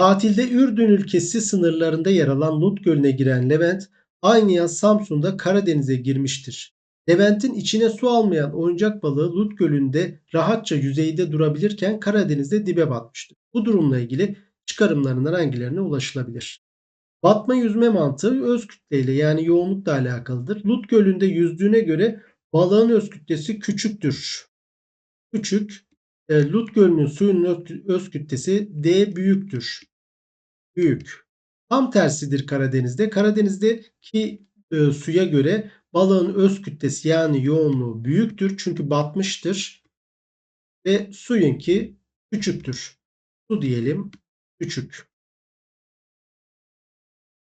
Tatilde Ürdün ülkesi sınırlarında yer alan Lut Gölü'ne giren Levent aynı yaz Samsun'da Karadeniz'e girmiştir. Levent'in içine su almayan oyuncak balığı Lut Gölü'nde rahatça yüzeyde durabilirken Karadeniz'de dibe batmıştır. Bu durumla ilgili çıkarımlarından hangilerine ulaşılabilir? Batma yüzme mantığı öz kütleyle yani yoğunlukla alakalıdır. Lut Gölü'nde yüzdüğüne göre balığın öz kütlesi küçüktür. Küçük. E, Lut Gölü'nün suyunun öz kütlesi D büyüktür. Büyük. Tam tersidir Karadeniz'de. Karadeniz'deki e, suya göre balığın öz kütlesi yani yoğunluğu büyüktür. Çünkü batmıştır. Ve suyunki küçüktür. Su diyelim küçük.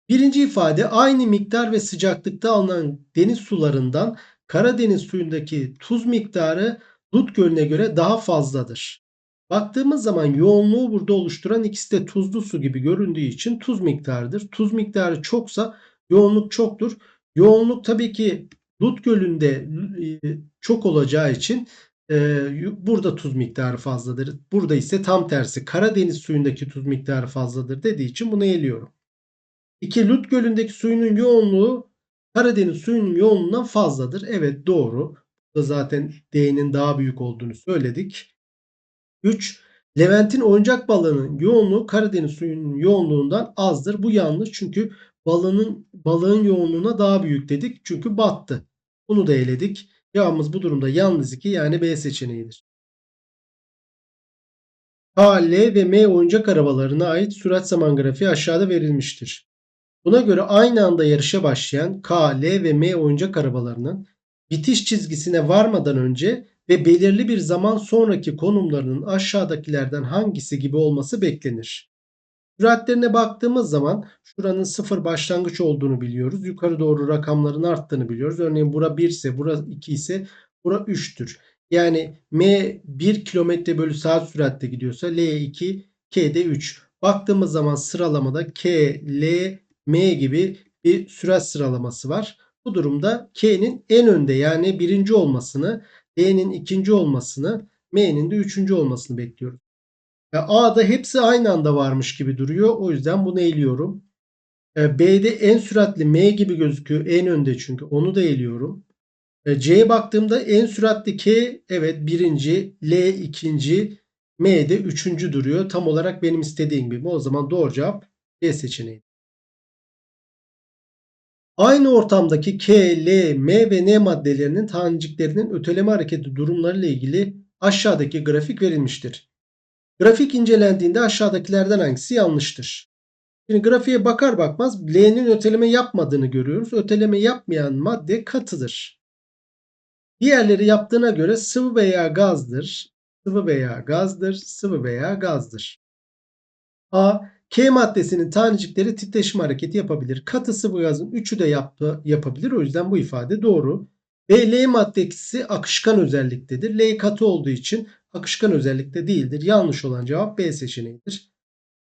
Birinci ifade aynı miktar ve sıcaklıkta alınan deniz sularından Karadeniz suyundaki tuz miktarı Lut Gölü'ne göre daha fazladır. Baktığımız zaman yoğunluğu burada oluşturan ikisi de tuzlu su gibi göründüğü için tuz miktarıdır. Tuz miktarı çoksa yoğunluk çoktur. Yoğunluk tabii ki Lut Gölü'nde e, çok olacağı için e, burada tuz miktarı fazladır. Burada ise tam tersi Karadeniz suyundaki tuz miktarı fazladır dediği için bunu eliyorum. 2. Lut Gölü'ndeki suyunun yoğunluğu Karadeniz suyunun yoğunluğundan fazladır. Evet doğru. Burada zaten D'nin daha büyük olduğunu söyledik. 3. Levent'in oyuncak balığının yoğunluğu Karadeniz suyunun yoğunluğundan azdır. Bu yanlış çünkü balığın, balığın yoğunluğuna daha büyük dedik. Çünkü battı. Bunu da eledik. Cevabımız bu durumda yalnız 2 yani B seçeneğidir. K, L ve M oyuncak arabalarına ait sürat zaman grafiği aşağıda verilmiştir. Buna göre aynı anda yarışa başlayan K, L ve M oyuncak arabalarının bitiş çizgisine varmadan önce ve belirli bir zaman sonraki konumlarının aşağıdakilerden hangisi gibi olması beklenir. Süratlerine baktığımız zaman şuranın sıfır başlangıç olduğunu biliyoruz. Yukarı doğru rakamların arttığını biliyoruz. Örneğin bura 1 ise bura 2 ise bura 3'tür. Yani M 1 km bölü saat süratle gidiyorsa L 2 K de 3. Baktığımız zaman sıralamada K, L, M gibi bir sürat sıralaması var. Bu durumda K'nin en önde yani birinci olmasını, L'nin ikinci olmasını, M'nin de üçüncü olmasını bekliyoruz. A'da hepsi aynı anda varmış gibi duruyor. O yüzden bunu eğiliyorum. B'de en süratli M gibi gözüküyor. En önde çünkü. Onu da eğiliyorum. C'ye baktığımda en süratli K evet birinci, L ikinci, M de üçüncü duruyor. Tam olarak benim istediğim gibi. O zaman doğru cevap D seçeneği. Aynı ortamdaki K, L, M ve N maddelerinin taneciklerinin öteleme hareketi durumları ile ilgili aşağıdaki grafik verilmiştir. Grafik incelendiğinde aşağıdakilerden hangisi yanlıştır? Şimdi grafiğe bakar bakmaz L'nin öteleme yapmadığını görüyoruz. Öteleme yapmayan madde katıdır. Diğerleri yaptığına göre sıvı veya gazdır. Sıvı veya gazdır. Sıvı veya gazdır. A. K maddesinin tanecikleri titreşim hareketi yapabilir. Katı sıvı gazın üçü de yaptı, yapabilir. O yüzden bu ifade doğru. B. L maddesi akışkan özelliktedir. L katı olduğu için akışkan özellikte değildir. Yanlış olan cevap B seçeneğidir.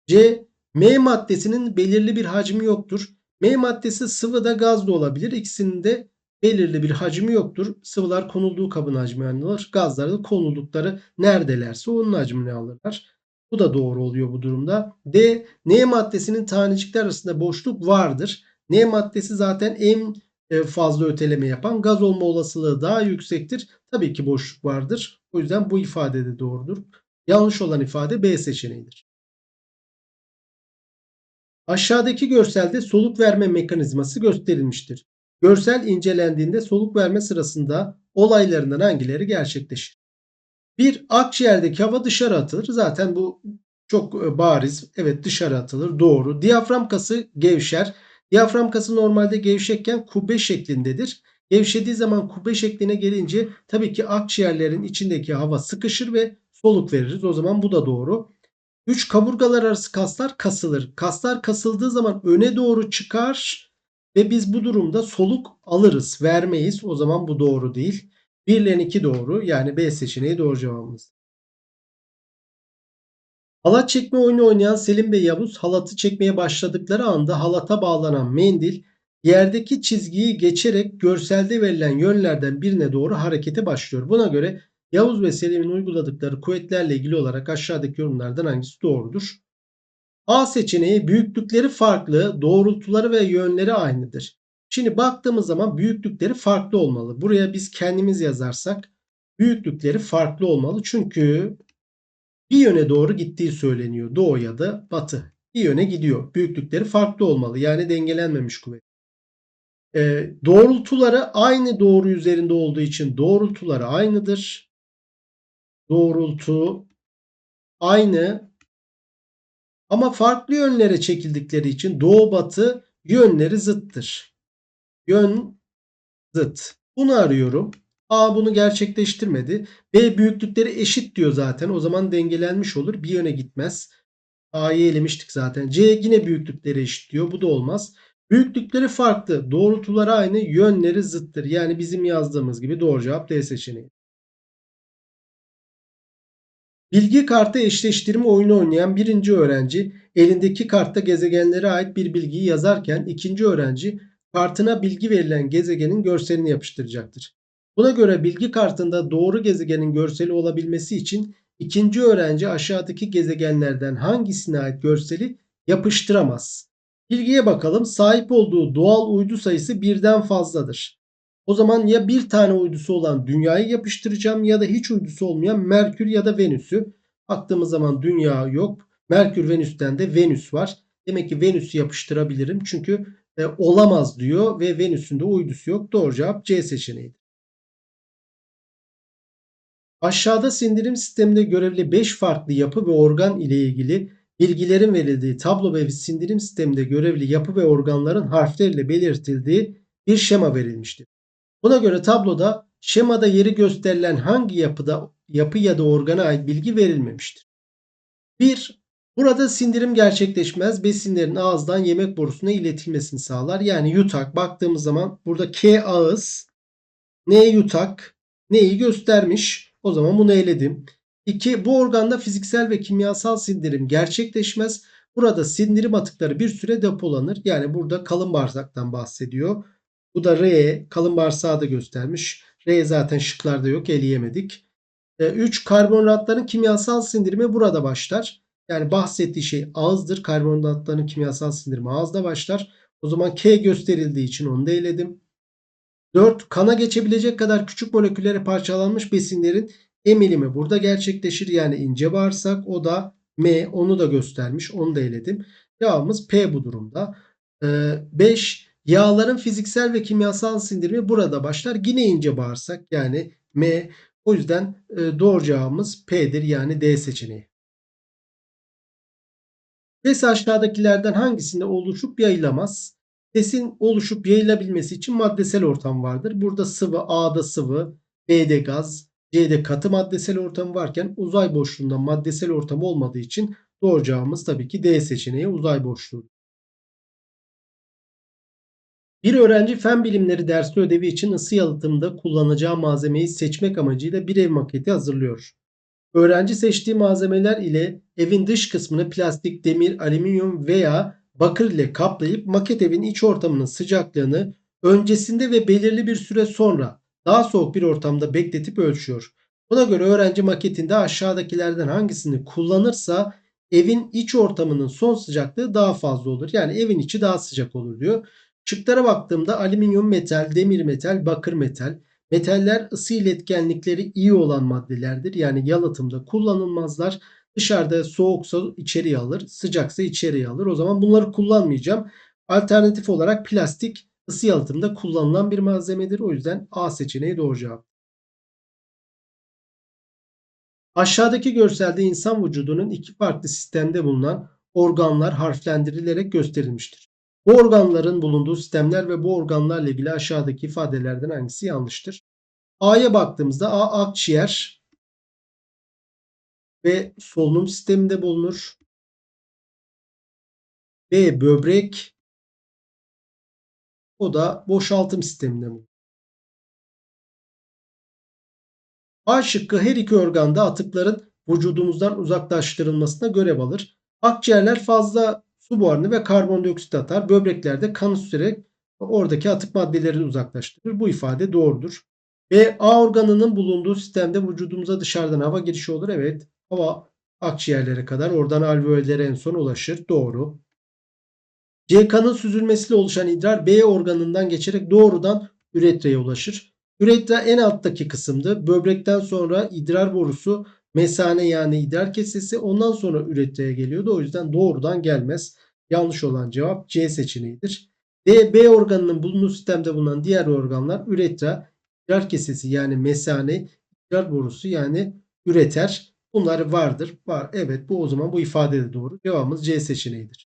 C. M maddesinin belirli bir hacmi yoktur. M maddesi sıvı da gaz da olabilir. İkisinin de belirli bir hacmi yoktur. Sıvılar konulduğu kabın hacmini alır. Gazlar da konuldukları neredelerse onun hacmini alırlar. Bu da doğru oluyor bu durumda. D. N maddesinin tanecikler arasında boşluk vardır. N maddesi zaten en e, fazla öteleme yapan gaz olma olasılığı daha yüksektir. Tabii ki boşluk vardır. O yüzden bu ifade de doğrudur. Yanlış olan ifade B seçeneğidir. Aşağıdaki görselde soluk verme mekanizması gösterilmiştir. Görsel incelendiğinde soluk verme sırasında olaylarından hangileri gerçekleşir? Bir akciğerdeki hava dışarı atılır. Zaten bu çok e, bariz. Evet dışarı atılır. Doğru. Diyafram kası gevşer. Diyafram kası normalde gevşekken kubbe şeklindedir. Gevşediği zaman kubbe şekline gelince tabii ki akciğerlerin içindeki hava sıkışır ve soluk veririz. O zaman bu da doğru. 3 kaburgalar arası kaslar kasılır. Kaslar kasıldığı zaman öne doğru çıkar ve biz bu durumda soluk alırız, vermeyiz. O zaman bu doğru değil. 1 ile 2 doğru. Yani B seçeneği doğru cevabımız. Halat çekme oyunu oynayan Selim ve Yavuz halatı çekmeye başladıkları anda halata bağlanan mendil yerdeki çizgiyi geçerek görselde verilen yönlerden birine doğru harekete başlıyor. Buna göre Yavuz ve Selim'in uyguladıkları kuvvetlerle ilgili olarak aşağıdaki yorumlardan hangisi doğrudur? A seçeneği büyüklükleri farklı, doğrultuları ve yönleri aynıdır. Şimdi baktığımız zaman büyüklükleri farklı olmalı. Buraya biz kendimiz yazarsak büyüklükleri farklı olmalı. Çünkü bir yöne doğru gittiği söyleniyor. Doğu ya da batı. Bir yöne gidiyor. Büyüklükleri farklı olmalı. Yani dengelenmemiş kuvvet. Ee, doğrultuları aynı doğru üzerinde olduğu için doğrultuları aynıdır. Doğrultu aynı ama farklı yönlere çekildikleri için doğu batı yönleri zıttır. Yön zıt. Bunu arıyorum. A bunu gerçekleştirmedi. B büyüklükleri eşit diyor zaten. O zaman dengelenmiş olur. Bir yöne gitmez. A'yı elemiştik zaten. C yine büyüklükleri eşit diyor. Bu da olmaz. Büyüklükleri farklı. Doğrultuları aynı. Yönleri zıttır. Yani bizim yazdığımız gibi doğru cevap D seçeneği. Bilgi kartı eşleştirme oyunu oynayan birinci öğrenci elindeki kartta gezegenlere ait bir bilgiyi yazarken ikinci öğrenci kartına bilgi verilen gezegenin görselini yapıştıracaktır. Buna göre bilgi kartında doğru gezegenin görseli olabilmesi için ikinci öğrenci aşağıdaki gezegenlerden hangisine ait görseli yapıştıramaz. Bilgiye bakalım. Sahip olduğu doğal uydu sayısı birden fazladır. O zaman ya bir tane uydusu olan Dünya'yı yapıştıracağım ya da hiç uydusu olmayan Merkür ya da Venüs'ü. Baktığımız zaman Dünya yok. Merkür Venüs'ten de Venüs var. Demek ki Venüs'ü yapıştırabilirim. Çünkü e, olamaz diyor ve Venüs'ün de uydusu yok. Doğru cevap C seçeneği. Aşağıda sindirim sisteminde görevli 5 farklı yapı ve organ ile ilgili bilgilerin verildiği tablo ve sindirim sisteminde görevli yapı ve organların harflerle belirtildiği bir şema verilmiştir. Buna göre tabloda şemada yeri gösterilen hangi yapıda yapı ya da organa ait bilgi verilmemiştir. 1. Burada sindirim gerçekleşmez. Besinlerin ağızdan yemek borusuna iletilmesini sağlar. Yani yutak baktığımız zaman burada K ağız, N yutak, N'yi göstermiş. O zaman bunu eledim. 2. Bu organda fiziksel ve kimyasal sindirim gerçekleşmez. Burada sindirim atıkları bir süre depolanır. Yani burada kalın bağırsaktan bahsediyor. Bu da R. Kalın bağırsağı da göstermiş. R zaten şıklarda yok. Eleyemedik. 3. E, karbonhidratların kimyasal sindirimi burada başlar. Yani bahsettiği şey ağızdır. Karbonhidratların kimyasal sindirimi ağızda başlar. O zaman K gösterildiği için onu da eledim. 4. Kana geçebilecek kadar küçük moleküllere parçalanmış besinlerin emilimi burada gerçekleşir. Yani ince bağırsak. O da M. Onu da göstermiş. Onu da eledim. Cevabımız P bu durumda. 5. Ee, Yağların fiziksel ve kimyasal sindirimi burada başlar. Yine ince bağırsak yani M. O yüzden e, doğru cevabımız P'dir yani D seçeneği. Ses aşağıdakilerden hangisinde oluşup yayılamaz? Sesin oluşup yayılabilmesi için maddesel ortam vardır. Burada sıvı, A'da sıvı, B'de gaz, C'de katı maddesel ortam varken uzay boşluğunda maddesel ortam olmadığı için doğru cevabımız tabii ki D seçeneği uzay boşluğu. Bir öğrenci fen bilimleri dersi ödevi için ısı yalıtımında kullanacağı malzemeyi seçmek amacıyla bir ev maketi hazırlıyor. Öğrenci seçtiği malzemeler ile evin dış kısmını plastik, demir, alüminyum veya bakır ile kaplayıp maket evin iç ortamının sıcaklığını öncesinde ve belirli bir süre sonra daha soğuk bir ortamda bekletip ölçüyor. Buna göre öğrenci maketinde aşağıdakilerden hangisini kullanırsa evin iç ortamının son sıcaklığı daha fazla olur. Yani evin içi daha sıcak olur diyor. Şıklara baktığımda alüminyum metal, demir metal, bakır metal. Metaller ısı iletkenlikleri iyi olan maddelerdir. Yani yalıtımda kullanılmazlar. Dışarıda soğuksa içeriye alır, sıcaksa içeriye alır. O zaman bunları kullanmayacağım. Alternatif olarak plastik ısı yalıtımda kullanılan bir malzemedir. O yüzden A seçeneği doğru cevap. Aşağıdaki görselde insan vücudunun iki farklı sistemde bulunan organlar harflendirilerek gösterilmiştir. Bu organların bulunduğu sistemler ve bu organlarla ilgili aşağıdaki ifadelerden hangisi yanlıştır? A'ya baktığımızda A akciğer ve solunum sisteminde bulunur. B böbrek o da boşaltım sisteminde bulunur. A şıkkı her iki organda atıkların vücudumuzdan uzaklaştırılmasına görev alır. Akciğerler fazla su buharını ve karbondioksit atar. Böbreklerde kan süserek oradaki atık maddeleri uzaklaştırır. Bu ifade doğrudur. Ve A organının bulunduğu sistemde vücudumuza dışarıdan hava girişi olur. Evet hava akciğerlere kadar oradan alveollere en son ulaşır. Doğru. C kanın süzülmesiyle oluşan idrar B organından geçerek doğrudan üretreye ulaşır. Üretra en alttaki kısımdı. Böbrekten sonra idrar borusu, mesane yani idrar kesesi ondan sonra üretreye geliyordu. O yüzden doğrudan gelmez. Yanlış olan cevap C seçeneğidir. D, B organının bulunduğu sistemde bulunan diğer organlar üretra, idrar kesesi yani mesane, idrar borusu yani üreter. Bunlar vardır. Var. Evet bu o zaman bu ifade de doğru. Cevabımız C seçeneğidir.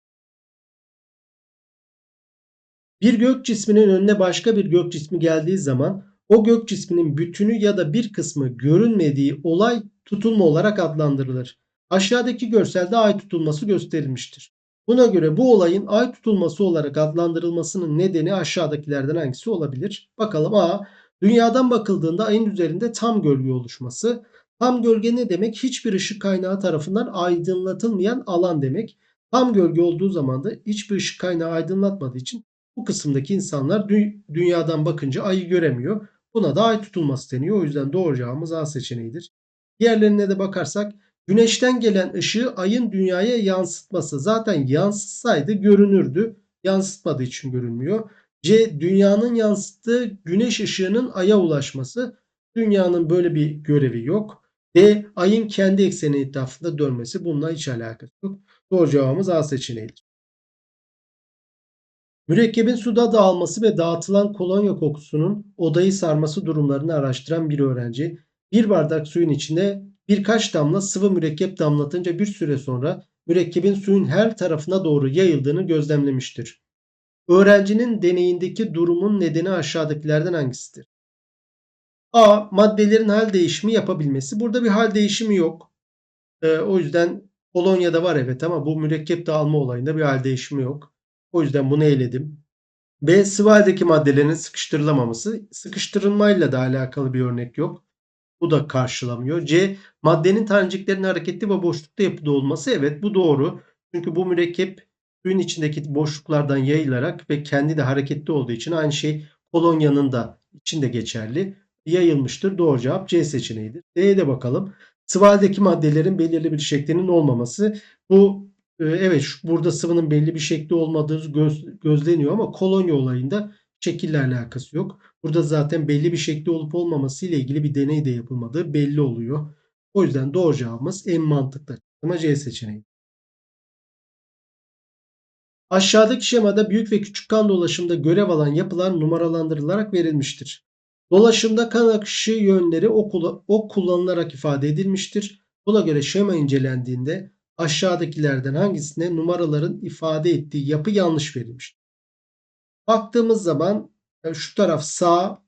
Bir gök cisminin önüne başka bir gök cismi geldiği zaman o gök cisminin bütünü ya da bir kısmı görünmediği olay tutulma olarak adlandırılır. Aşağıdaki görselde ay tutulması gösterilmiştir. Buna göre bu olayın ay tutulması olarak adlandırılmasının nedeni aşağıdakilerden hangisi olabilir? Bakalım A. Dünyadan bakıldığında ayın üzerinde tam gölge oluşması. Tam gölge ne demek? Hiçbir ışık kaynağı tarafından aydınlatılmayan alan demek. Tam gölge olduğu zaman da hiçbir ışık kaynağı aydınlatmadığı için bu kısımdaki insanlar dü- dünyadan bakınca ayı göremiyor. Buna da ay tutulması deniyor. O yüzden doğru cevabımız A seçeneğidir. Diğerlerine de bakarsak güneşten gelen ışığı ayın dünyaya yansıtması. Zaten yansıtsaydı görünürdü. Yansıtmadığı için görünmüyor. C. Dünyanın yansıttığı güneş ışığının aya ulaşması. Dünyanın böyle bir görevi yok. D. Ayın kendi ekseni etrafında dönmesi. Bununla hiç alakası yok. Doğru cevabımız A seçeneğidir. Mürekkebin suda dağılması ve dağıtılan kolonya kokusunun odayı sarması durumlarını araştıran bir öğrenci bir bardak suyun içine birkaç damla sıvı mürekkep damlatınca bir süre sonra mürekkebin suyun her tarafına doğru yayıldığını gözlemlemiştir. Öğrencinin deneyindeki durumun nedeni aşağıdakilerden hangisidir? A. Maddelerin hal değişimi yapabilmesi. Burada bir hal değişimi yok. Ee, o yüzden kolonyada var evet ama bu mürekkep dağılma olayında bir hal değişimi yok. O yüzden bunu eledim. B. Sıvı haldeki maddelerin sıkıştırılamaması. Sıkıştırılmayla da alakalı bir örnek yok. Bu da karşılamıyor. C. Maddenin taneciklerin hareketli ve boşlukta yapıda olması. Evet bu doğru. Çünkü bu mürekkep suyun içindeki boşluklardan yayılarak ve kendi de hareketli olduğu için aynı şey kolonyanın da içinde geçerli. Yayılmıştır. Doğru cevap C seçeneğidir. D'ye de bakalım. Sıvı haldeki maddelerin belirli bir şeklinin olmaması. Bu e, evet burada sıvının belli bir şekli olmadığı göz, gözleniyor ama kolonya olayında şekille alakası yok. Burada zaten belli bir şekli olup olmaması ile ilgili bir deney de yapılmadığı belli oluyor. O yüzden doğru cevabımız en mantıklı açıklama C seçeneği. Aşağıdaki şemada büyük ve küçük kan dolaşımında görev alan yapılar numaralandırılarak verilmiştir. Dolaşımda kan akışı yönleri ok kullanılarak ifade edilmiştir. Buna göre şema incelendiğinde aşağıdakilerden hangisine numaraların ifade ettiği yapı yanlış verilmiştir. Baktığımız zaman şu taraf sağ,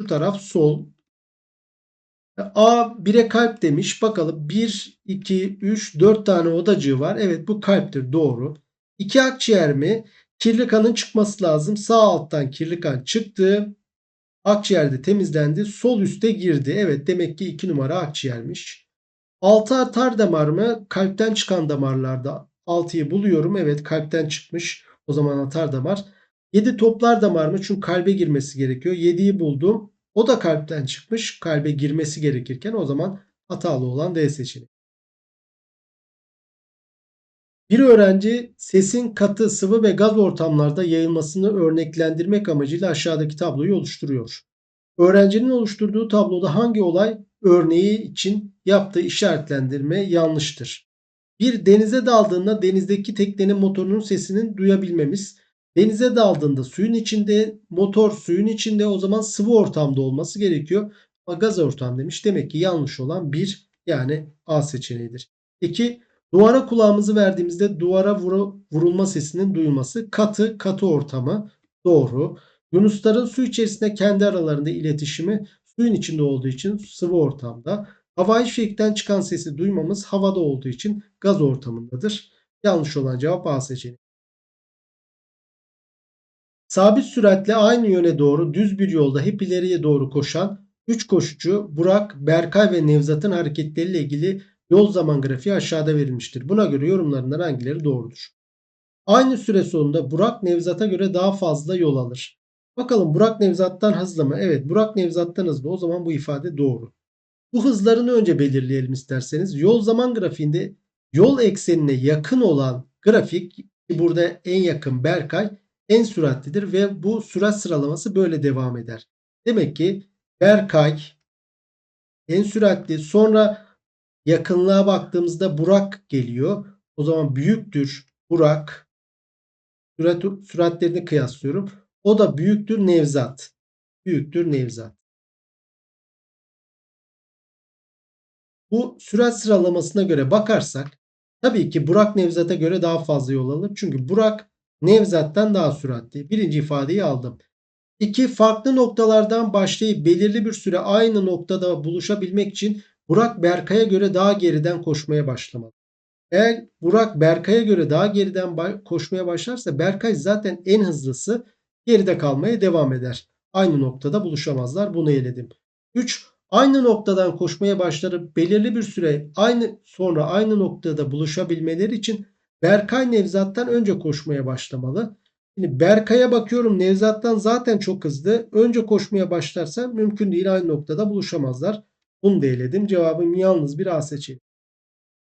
şu taraf sol. E, A 1'e kalp demiş. Bakalım 1, 2, 3, 4 tane odacığı var. Evet bu kalptir doğru. 2 akciğer mi? Kirli kanın çıkması lazım. Sağ alttan kirli kan çıktı. Akciğerde temizlendi. Sol üste girdi. Evet demek ki 2 numara akciğermiş. 6 atar damar mı? Kalpten çıkan damarlarda 6'yı buluyorum. Evet kalpten çıkmış. O zaman atar damar. 7 toplar damar mı? Çünkü kalbe girmesi gerekiyor. 7'yi buldum. O da kalpten çıkmış. Kalbe girmesi gerekirken o zaman hatalı olan D seçeneği. Bir öğrenci sesin katı, sıvı ve gaz ortamlarda yayılmasını örneklendirmek amacıyla aşağıdaki tabloyu oluşturuyor. Öğrencinin oluşturduğu tabloda hangi olay örneği için yaptığı işaretlendirme yanlıştır? Bir denize daldığında denizdeki teknenin motorunun sesini duyabilmemiz. Denize daldığında suyun içinde, motor suyun içinde o zaman sıvı ortamda olması gerekiyor. Ama gaz ortam demiş. Demek ki yanlış olan bir yani A seçeneğidir. 2. Duvara kulağımızı verdiğimizde duvara vurulma sesinin duyulması. Katı, katı ortamı. Doğru. Yunusların su içerisinde kendi aralarında iletişimi suyun içinde olduğu için sıvı ortamda. Havai fişekten çıkan sesi duymamız havada olduğu için gaz ortamındadır. Yanlış olan cevap A seçeneği. Sabit süratle aynı yöne doğru düz bir yolda hep ileriye doğru koşan 3 koşucu Burak, Berkay ve Nevzat'ın hareketleriyle ilgili yol zaman grafiği aşağıda verilmiştir. Buna göre yorumlarından hangileri doğrudur? Aynı süre sonunda Burak Nevzat'a göre daha fazla yol alır. Bakalım Burak Nevzat'tan hızlı mı? Evet Burak Nevzat'tan hızlı. O zaman bu ifade doğru. Bu hızlarını önce belirleyelim isterseniz. Yol zaman grafiğinde yol eksenine yakın olan grafik burada en yakın Berkay en süratlidir ve bu sürat sıralaması böyle devam eder. Demek ki Berkay en süratli sonra yakınlığa baktığımızda Burak geliyor. O zaman büyüktür Burak. Sürat, süratlerini kıyaslıyorum. O da büyüktür Nevzat. Büyüktür Nevzat. Bu sürat sıralamasına göre bakarsak tabii ki Burak Nevzat'a göre daha fazla yol alır. Çünkü Burak Nevzat'tan daha süratli. Birinci ifadeyi aldım. İki farklı noktalardan başlayıp belirli bir süre aynı noktada buluşabilmek için Burak Berkay'a göre daha geriden koşmaya başlamalı. Eğer Burak Berkay'a göre daha geriden koşmaya başlarsa Berkay zaten en hızlısı geride kalmaya devam eder. Aynı noktada buluşamazlar. Bunu eledim. 3. Aynı noktadan koşmaya başlarıp belirli bir süre aynı sonra aynı noktada buluşabilmeleri için Berkay Nevzat'tan önce koşmaya başlamalı. Şimdi Berkay'a bakıyorum Nevzat'tan zaten çok hızlı. Önce koşmaya başlarsa mümkün değil aynı noktada buluşamazlar. Bunu da eledim. Cevabım yalnız bir A seçeneği.